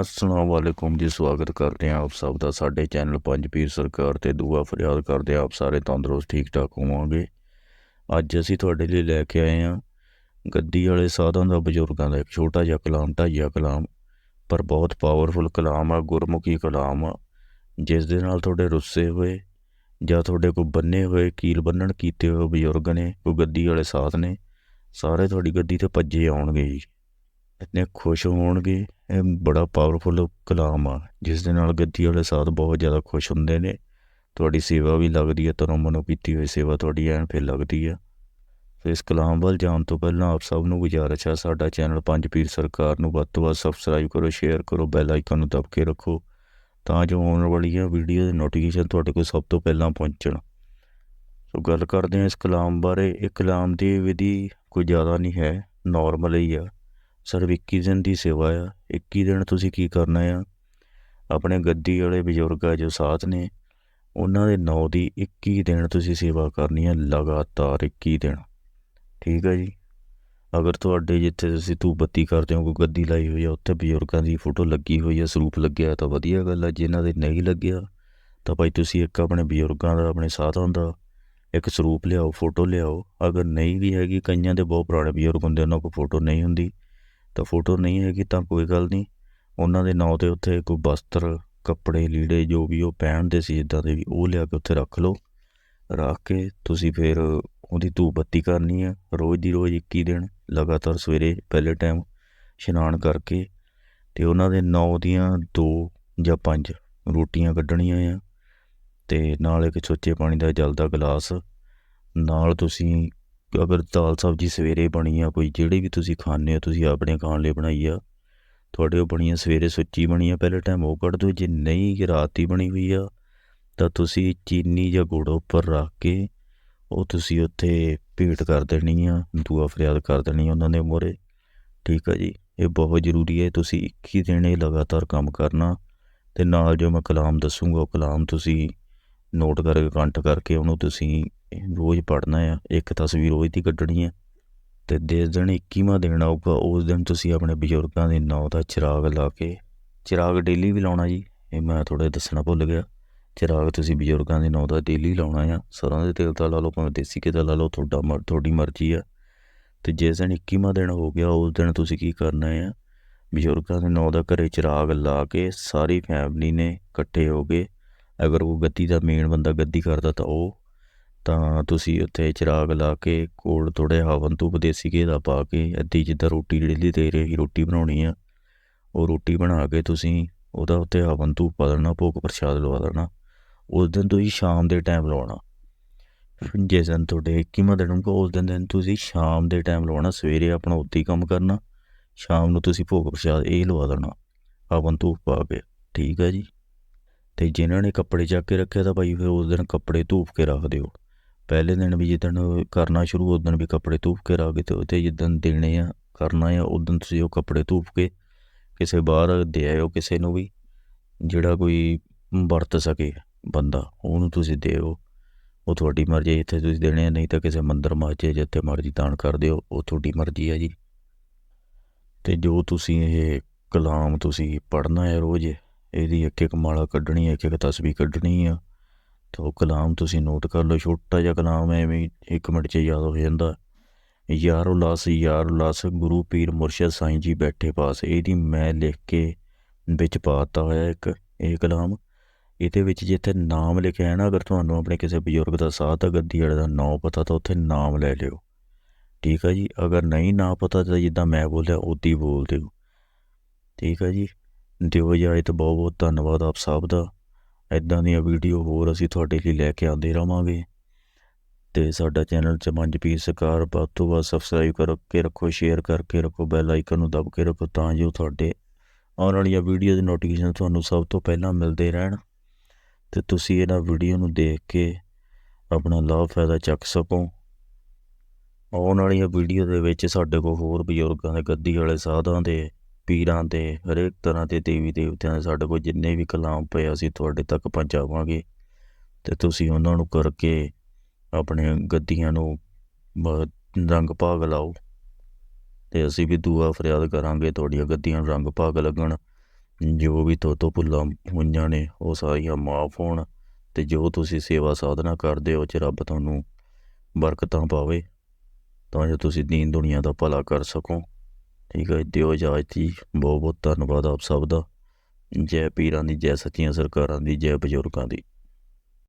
ਅਸਲਾਮ ਵਾਲੇਕੁਮ ਜੀ, ਸਵਾਗਤ ਕਰਦੇ ਹਾਂ ਆਪ ਸਭ ਦਾ ਸਾਡੇ ਚੈਨਲ ਪੰਜ ਪੀਰ ਸਰਕਾਰ ਤੇ ਦੁਆ ਫਰਿਆਦ ਕਰਦੇ ਆਪ ਸਾਰੇ ਤੰਦਰੁਸਤ ਠੀਕ ਠਾਕ ਹੋਵਾਂਗੇ। ਅੱਜ ਅਸੀਂ ਤੁਹਾਡੇ ਲਈ ਲੈ ਕੇ ਆਏ ਹਾਂ ਗੱਦੀ ਵਾਲੇ ਸਾਧਾਂ ਦਾ, ਬਜ਼ੁਰਗਾਂ ਦਾ ਇੱਕ ਛੋਟਾ ਜਿਹਾ ਕਲਾਮ, ਢਾਈਆ ਕਲਾਮ, ਪਰ ਬਹੁਤ ਪਾਵਰਫੁਲ ਕਲਾਮ ਆ, ਗੁਰਮੁਖੀ ਕਲਾਮ ਆ। ਜਿਸ ਦੇ ਨਾਲ ਤੁਹਾਡੇ ਰੁੱਸੇ ਹੋਏ ਜਾਂ ਤੁਹਾਡੇ ਕੋਈ ਬੰਨੇ ਹੋਏ, ਕੀਲ ਬੰਨਣ ਕੀਤੇ ਹੋਏ ਬਜ਼ੁਰਗ ਨੇ, ਕੋਈ ਗੱਦੀ ਵਾਲੇ ਸਾਧ ਨੇ, ਸਾਰੇ ਤੁਹਾਡੀ ਗੱਦੀ ਤੇ ਭੱਜੇ ਆਉਣਗੇ ਜੀ। ਇੰਨੇ ਖੁਸ਼ ਹੋਣਗੇ ਇਹ ਬੜਾ ਪਾਵਰਫੁਲ ਕਲਾਮ ਆ ਜਿਸ ਦੇ ਨਾਲ ਗੱਦੀ ਵਾਲੇ ਸਾਧ ਬਹੁਤ ਜ਼ਿਆਦਾ ਖੁਸ਼ ਹੁੰਦੇ ਨੇ। ਤੁਹਾਡੀ ਸੇਵਾ ਵੀ ਲੱਗਦੀ ਹੈ ਤਰੋਂ ਮਨੋਂ ਕੀਤੀ ਹੋਈ ਸੇਵਾ ਤੁਹਾਡੀ ਐਨ ਫਿਰ ਲੱਗਦੀ ਆ। ਸੋ ਇਸ ਕਲਾਮ ਵੱਲ ਜਾਣ ਤੋਂ ਪਹਿਲਾਂ ਆਪ ਸਭ ਨੂੰ ਗੁਜ਼ਾਰਿਸ਼ ਆ, ਸਾਡਾ ਚੈਨਲ ਪੰਜ ਪੀਰ ਸਰਕਾਰ ਨੂੰ ਵੱਧ ਤੋਂ ਵੱਧ ਸਬਸਕ੍ਰਾਈਬ ਕਰੋ ਸ਼ੇਅਰ ਕਰੋ ਬੈਲ ਆਈਕਨ ਨੂੰ ਦਬ ਕੇ ਰੱਖੋ, ਤਾਂ ਜੋ ਆਉਣ ਵਾਲੀਆਂ ਵੀਡੀਓ ਦੇ ਨੋਟੀਫਿਕੇਸ਼ਨ ਤੁਹਾਡੇ ਕੋਲ ਸਭ ਤੋਂ ਪਹਿਲਾਂ ਪਹੁੰਚਣ। ਸੋ ਗੱਲ ਕਰਦੇ ਹਾਂ ਇਸ ਕਲਾਮ ਬਾਰੇ। ਇਹ ਕਲਾਮ ਦੀ ਵਿਧੀ ਕੋਈ ਜ਼ਿਆਦਾ ਨਹੀਂ ਹੈ ਨਾਰਮਲ ਹੀ ਆ। ਸਿਰਫ 21 ਦਿਨ ਦੀ ਸੇਵਾ ਆ। 21 ਦਿਨ ਤੁਸੀਂ ਕੀ ਕਰਨਾ ਆ? ਆਪਣੇ ਗੱਦੀ ਵਾਲੇ ਬਜ਼ੁਰਗ ਆ ਜੋ ਸਾਥ ਨੇ, ਉਹਨਾਂ ਦੇ ਨਾਂ ਦੀ 21 ਦਿਨ ਤੁਸੀਂ ਸੇਵਾ ਕਰਨੀ ਹੈ ਲਗਾਤਾਰ 21 ਦਿਨ। ਠੀਕ ਹੈ ਜੀ? ਅਗਰ ਤੁਹਾਡੇ ਜਿੱਥੇ ਤੁਸੀਂ ਧੂਪ ਬੱਤੀ ਕਰਦੇ ਹੋ, ਕੋਈ ਗੱਦੀ ਲਾਈ ਹੋਈ ਆ, ਉੱਥੇ ਬਜ਼ੁਰਗਾਂ ਦੀ ਫੋਟੋ ਲੱਗੀ ਹੋਈ ਆ, ਸਰੂਪ ਲੱਗਿਆ ਤਾਂ ਵਧੀਆ ਗੱਲ ਆ। ਜਿਨ੍ਹਾਂ ਦੇ ਨਹੀਂ ਲੱਗਿਆ, ਤਾਂ ਭਾਈ ਤੁਸੀਂ ਇੱਕ ਆਪਣੇ ਬਜ਼ੁਰਗਾਂ ਦਾ, ਆਪਣੇ ਸਾਧਾਂ ਦਾ ਇੱਕ ਸਰੂਪ ਲਿਆਓ, ਫੋਟੋ ਲਿਆਓ। ਅਗਰ ਨਹੀਂ ਵੀ ਹੈਗੀ, ਕਈਆਂ ਦੇ ਬਹੁਤ ਪੁਰਾਣੇ ਬਜ਼ੁਰਗ ਹੁੰਦੇ ਉਹਨਾਂ ਕੋਲ ਫੋਟੋ ਨਹੀਂ ਹੁੰਦੀ। ਤਾਂ ਫੋਟੋ ਨਹੀਂ ਹੈਗੀ ਤਾਂ ਕੋਈ ਗੱਲ ਨਹੀਂ। ਉਹਨਾਂ ਦੇ ਨਾਂ ਤੇ ਉੱਥੇ ਕੋਈ ਬਸਤਰ ਕੱਪੜੇ, ਲੀੜੇ ਜੋ ਵੀ ਉਹ ਪਹਿਨਦੇ ਸੀ ਜਿੱਦਾਂ ਦੇ ਵੀ ਉਹ ਲਿਆ ਕੇ ਉੱਥੇ ਰੱਖ ਲਓ। ਰੱਖ ਕੇ ਤੁਸੀਂ ਫਿਰ ਉਹਦੀ ਧੂਪ ਬੱਤੀ ਕਰਨੀ ਆ। ਰੋਜ਼ ਦੀ ਰੋਜ਼ 21 ਦਿਨ ਲਗਾਤਾਰ ਸਵੇਰੇ ਪਹਿਲੇ ਟਾਈਮ ਇਸ਼ਨਾਨ ਕਰਕੇ ਤੇ ਉਹਨਾਂ ਦੇ ਨੌ ਦੀਆਂ ਦੋ ਜਾਂ ਪੰਜ ਰੋਟੀਆਂ ਕੱਢਣੀਆਂ ਆ ਤੇ ਨਾਲ ਇੱਕ ਸੁੱਚੇ ਪਾਣੀ ਦਾ ਜਲ ਦਾ ਗਲਾਸ। ਨਾਲ ਤੁਸੀਂ ਅਗਰ ਦਾਲ ਸਬਜ਼ੀ ਸਵੇਰੇ ਬਣੀ ਆ, ਕੋਈ ਜਿਹੜੀ ਵੀ ਤੁਸੀਂ ਖਾਣੇ ਹੋ, ਤੁਸੀਂ ਆਪਣੇ ਖਾਣ ਲਈ ਬਣਾਈ ਆ, ਤੁਹਾਡੇ ਉਹ ਬਣੀ ਆ ਸਵੇਰੇ ਸੁੱਚੀ ਬਣੀ ਆ, ਪਹਿਲੇ ਟਾਈਮ ਉਹ ਕੱਢ ਦਿਓ, ਜੇ ਨਹੀਂ ਰਾਤ ਹੀ ਬਣੀ ਹੋਈ ਆ, ਤਾਂ ਤੁਸੀਂ ਚੀਨੀ ਜਾਂ ਗੁੜ ਉੱਪਰ ਰੱਖ ਕੇ ਉਹ ਤੁਸੀਂ ਉੱਥੇ ਭੇਟ ਕਰ ਦੇਣੀ ਆ, ਦੁਆ ਫਰਿਆਦ ਕਰ ਦੇਣੀ ਉਹਨਾਂ ਦੇ ਮੋਰੇ ਠੀਕ ਆ ਜੀ, ਇਹ ਬਹੁਤ ਜ਼ਰੂਰੀ ਹੈ ਤੁਸੀਂ 21 ਦਿਨ ਇਹ ਲਗਾਤਾਰ ਕੰਮ ਕਰਨਾ, ਤੇ ਨਾਲ ਜੋ ਮੈਂ ਕਲਾਮ ਦੱਸੂਗਾ, ਉਹ ਕਲਾਮ ਤੁਸੀਂ ਨੋਟ ਕਰਕੇ, ਕੰਟ ਕਰਕੇ ਉਹਨੂੰ ਤੁਸੀਂ ਰੋਜ਼ ਪੜ੍ਹਨਾ ਆ, ਇੱਕ ਤਸਵੀਰ ਰੋਜ਼ ਦੀ ਕੱਢਣੀ ਹੈ ਤੇ ਜਿਸ ਦਿਨ 21ਵਾਂ ਦਿਨ ਆਊਗਾ, ਉਸ ਦਿਨ ਤੁਸੀਂ ਆਪਣੇ ਬਜ਼ੁਰਗਾਂ ਦੇ ਨਾਂ ਦਾ ਚਿਰਾਗ ਲਾ ਕੇ, ਚਿਰਾਗ ਡੇਲੀ ਵੀ ਲਾਉਣਾ ਜੀ, ਇਹ ਮੈਂ ਥੋੜਾ ਦੱਸਣਾ ਭੁੱਲ ਗਿਆ। ਚਿਰਾਗ ਤੁਸੀਂ ਬਜ਼ੁਰਗਾਂ ਦੇ ਨਾਂ ਦਾ ਡੇਲੀ ਲਾਉਣਾ ਆ ਸਰੋਂ ਦੇ ਤੇਲ ਦਾ ਲਾ ਲਓ, ਭਾਵੇਂ ਦੇਸੀ ਘੀ ਦਾ ਲਾ ਲਓ, ਤੁਹਾਡਾ ਮਰ, ਤੁਹਾਡੀ ਮਰਜ਼ੀ ਆ। ਤੇ ਜਿਸ ਦਿਨ 21ਵਾਂ ਦਿਨ ਹੋ ਗਿਆ, ਉਸ ਦਿਨ ਤੁਸੀਂ ਕੀ ਕਰਨਾ ਆ? ਬਜ਼ੁਰਗਾਂ ਦੇ ਨਾਂ ਦਾ ਘਰੇ ਚਿਰਾਗ ਲਾ ਕੇ ਸਾਰੀ ਫੈਮਿਲੀ ਨੇ ਇਕੱਠੇ ਹੋ ਕੇ, ਅਗਰ ਉਹ ਗੱਦੀ ਦਾ ਮੇਨ ਬੰਦਾ ਗੱਦੀ ਕਰਦਾ ਤਾਂ ਉਹ ਤਾਂ ਤੁਸੀਂ ਉੱਥੇ ਚਿਰਾਗ ਲਾ ਕੇ ਕੋਲ ਥੋੜੇ ਹਵਨ ਧੂਪ ਦੇਸੀ ਘੀ ਦਾ ਪਾ ਕੇ ਅੱਧੀ ਜਿੱਦਾਂ ਰੋਟੀ ਜਿਹੜੀ ਦੇ ਰਹੀ ਰੋਟੀ ਬਣਾਉਣੀ ਆ, ਉਹ ਰੋਟੀ ਬਣਾ ਕੇ ਤੁਸੀਂ ਉਹਦਾ ਉੱਤੇ ਹਵਨ ਧੂਪ ਪਾ ਦੇਣਾ, ਭੋਗ ਪ੍ਰਸ਼ਾਦ ਲਵਾ ਦੇਣਾ, ਉਸ ਦਿਨ ਤੁਸੀਂ ਸ਼ਾਮ ਦੇ ਟਾਈਮ ਲਵਾਉਣਾ ਜਿਸ ਦਿਨ ਤੁਹਾਡੇ 21ਵਾਂ ਦਿਨ ਹੋਊਗਾ ਉਸ ਦਿਨ ਦਿਨ ਤੁਸੀਂ ਸ਼ਾਮ ਦੇ ਟਾਈਮ ਲਵਾਉਣਾ ਸਵੇਰੇ ਆਪਣਾ ਉੱਤੇ ਹੀ ਕੰਮ ਕਰਨਾ, ਸ਼ਾਮ ਨੂੰ ਤੁਸੀਂ ਭੋਗ ਪ੍ਰਸ਼ਾਦ ਇਹ ਲਵਾ ਦੇਣਾ, ਹਵਨ ਧੂਪ ਪਾ ਕੇ, ਠੀਕ ਹੈ ਜੀ? ਤੇ ਜਿਨ੍ਹਾਂ ਨੇ ਕੱਪੜੇ ਚੱਕ ਕੇ ਰੱਖਿਆ ਤਾਂ ਭਾਈ ਫਿਰ ਉਸ ਦਿਨ ਕੱਪੜੇ ਧੂਪ ਕੇ ਰੱਖ ਦਿਓ। ਪਹਿਲੇ ਦਿਨ ਵੀ ਜਿੱਦਣ ਕਰਨਾ ਸ਼ੁਰੂ ਉਸ ਵੀ ਕੱਪੜੇ ਧੂਪ ਕੇ ਰੱਖ ਦਿਓ ਤੇ ਜਿੱਦਣ ਦੇਣੇ ਆ, ਕਰਨਾ ਆ ਉਸ ਤੁਸੀਂ ਉਹ ਕੱਪੜੇ ਧੂਪ ਕੇ ਕਿਸੇ ਬਾਹਰ ਦੇ ਆਇਓ, ਕਿਸੇ ਨੂੰ ਵੀ ਜਿਹੜਾ ਕੋਈ ਵਰਤ ਸਕੇ ਬੰਦਾ, ਉਹਨੂੰ ਤੁਸੀਂ ਦਿਓ। ਉਹ ਤੁਹਾਡੀ ਮਰਜ਼ੀ ਇੱਥੇ ਤੁਸੀਂ ਦੇਣੇ ਆ, ਨਹੀਂ ਤਾਂ ਕਿਸੇ ਮੰਦਰ ਮਾਜੇ ਜਿੱਥੇ ਮਰਜ਼ੀ ਦਾਨ ਕਰ ਦਿਓ, ਉਹ ਤੁਹਾਡੀ ਮਰਜ਼ੀ ਹੈ ਜੀ। ਤੇ ਜੋ ਤੁਸੀਂ ਇਹ ਕਲਾਮ ਤੁਸੀਂ ਪੜ੍ਹਨਾ ਹੈ ਰੋਜ਼, ਇਹਦੀ ਇੱਕ ਇੱਕ ਮਾਲਾ ਕੱਢਣੀ ਹੈ ਇੱਕ ਇੱਕ ਤਸਬੀਹ ਕੱਢਣੀ ਆ ਤਾਂ ਉਹ ਕਲਾਮ ਤੁਸੀਂ ਨੋਟ ਕਰ ਲਓ, ਛੋਟਾ ਜਿਹਾ ਕਲਾਮ ਐਵੇਂ ਇੱਕ ਮਿੰਟ 'ਚ ਯਾਦ ਹੋ ਜਾਂਦਾ। ਯਾਰ ਉਲਾਸ ਯਾਰ ਉਲਾਸ ਗੁਰੂ ਪੀਰ ਮੁਰਸ਼ਦ ਸਾਈਂ ਜੀ ਬੈਠੇ ਪਾਸ, ਇਹਦੀ ਮੈਂ ਲਿਖ ਕੇ ਵਿੱਚ ਪਾਤਾ ਹੋਇਆ ਇੱਕ, ਇਹ ਕਲਾਮ। ਇਹਦੇ ਵਿੱਚ ਜਿੱਥੇ ਨਾਮ ਲਿਖਿਆ ਹੈ ਨਾ, ਅਗਰ ਤੁਹਾਨੂੰ ਆਪਣੇ ਕਿਸੇ ਬਜ਼ੁਰਗ ਦਾ ਸਾਥ ਆ ਗੱਦੀ ਵਾਲੇ ਦਾ ਨਾਮ ਪਤਾ, ਤਾਂ ਉੱਥੇ ਨਾਮ ਲੈ ਲਿਓ। ਠੀਕ ਆ ਜੀ? ਅਗਰ ਨਹੀਂ ਨਾ ਪਤਾ, ਤਾਂ ਜਿੱਦਾਂ ਮੈਂ ਬੋਲਿਆ ਉਦੀ ਬੋਲ ਦਿਓ। ਠੀਕ ਆ ਜੀ? ਦਿਓ ਜਾਏ ਤਾਂ ਬਹੁਤ ਬਹੁਤ ਧੰਨਵਾਦ ਆਪ ਸਭ ਦਾ। ਇਦਾਂ ਦੀਆਂ ਵੀਡੀਓ ਹੋਰ ਅਸੀਂ ਤੁਹਾਡੇ ਲਈ ਲੈ ਕੇ ਆਉਂਦੇ ਰਵਾਂਗੇ। ਤੇ ਸਾਡਾ ਚੈਨਲ ਚਮੰਜ ਪੀ ਸਰਕਾਰ, ਵੱਧ ਤੋਂ ਵੱਧ ਸਬਸਕ੍ਰਾਈਬ ਕਰਕੇ ਰੱਖੋ ਸ਼ੇਅਰ ਕਰਕੇ ਰੱਖੋ ਬੈਲ ਆਈਕਨ ਨੂੰ ਦਬ ਕੇ ਰੱਖੋ ਤਾਂ ਜੋ ਤੁਹਾਡੇ ਆਉਣ ਵਾਲੀਆਂ ਵੀਡੀਓ ਦੇ ਨੋਟੀਫਿਕੇਸ਼ਨ ਤੁਹਾਨੂੰ ਸਭ ਤੋਂ ਪਹਿਲਾਂ ਮਿਲਦੇ ਰਹਿਣ। ਤੇ ਤੁਸੀਂ ਇਹਨਾਂ ਵੀਡੀਓ ਨੂੰ ਦੇਖ ਕੇ ਆਪਣਾ ਲਾਭ, ਫਾਇਦਾ ਚੱਕ ਸਕੋ। ਆਉਣ ਵਾਲੀਆਂ ਵੀਡੀਓ ਦੇ ਵਿੱਚ ਸਾਡੇ ਕੋਲ ਹੋਰ ਬਜ਼ੁਰਗਾਂ ਦੇ ਗੱਦੀ ਵਾਲੇ ਸਾਧਾਂ ਦੇ ਪੀਰਾਂ ਦੇ ਹਰੇਕ ਤਰ੍ਹਾਂ ਦੇ ਦੇਵੀ ਦੇਵਤਿਆਂ ਦੇ ਸਾਡੇ ਕੋਲ ਜਿੰਨੇ ਵੀ ਕਲਾਮ ਪਏ ਅਸੀਂ ਤੁਹਾਡੇ ਤੱਕ ਪਹੁੰਚਾਵਾਂਗੇ। ਤੇ ਤੁਸੀਂ ਉਹਨਾਂ ਨੂੰ ਕਰਕੇ ਆਪਣੇ ਗੱਦੀਆਂ ਨੂੰ ਰੰਗ ਭਾਗ ਲਾਓ। ਤੇ ਅਸੀਂ ਵੀ ਦੁਆ ਫਰਿਆਦ ਕਰਾਂਗੇ, ਤੁਹਾਡੀਆਂ ਗੱਦੀਆਂ ਨੂੰ ਰੰਗ ਭਾਗ ਲੱਗਣ। ਜੋ ਵੀ ਤੁਹਾਡੇ ਭੁੱਲਾਂ ਹੋਈਆਂ ਨੇ, ਉਹ ਸਾਰੀਆਂ ਮਾਫ ਹੋਣ। ਤੇ ਜੋ ਤੁਸੀਂ ਸੇਵਾ ਸਾਧਨਾ ਕਰਦੇ ਹੋ ਚ ਰੱਬ ਤੁਹਾਨੂੰ ਬਰਕਤਾਂ ਪਾਵੇ। ਤਾਂ ਜੋ ਤੁਸੀਂ ਦੀਨ ਦੁਨੀਆ ਦਾ ਭਲਾ ਕਰ ਸਕੋ। ਠੀਕ ਹੈ ਦਿਓ ਇਜਾਜ਼ਤ ਜੀ, ਬਹੁਤ ਬਹੁਤ ਧੰਨਵਾਦ ਆਪ ਸਭ ਦਾ। ਜੈ ਪੀਰਾਂ ਦੀ, ਜੈ ਸੱਚੀਆਂ ਸਰਕਾਰਾਂ ਦੀ, ਜੈ ਬਜ਼ੁਰਗਾਂ ਦੀ।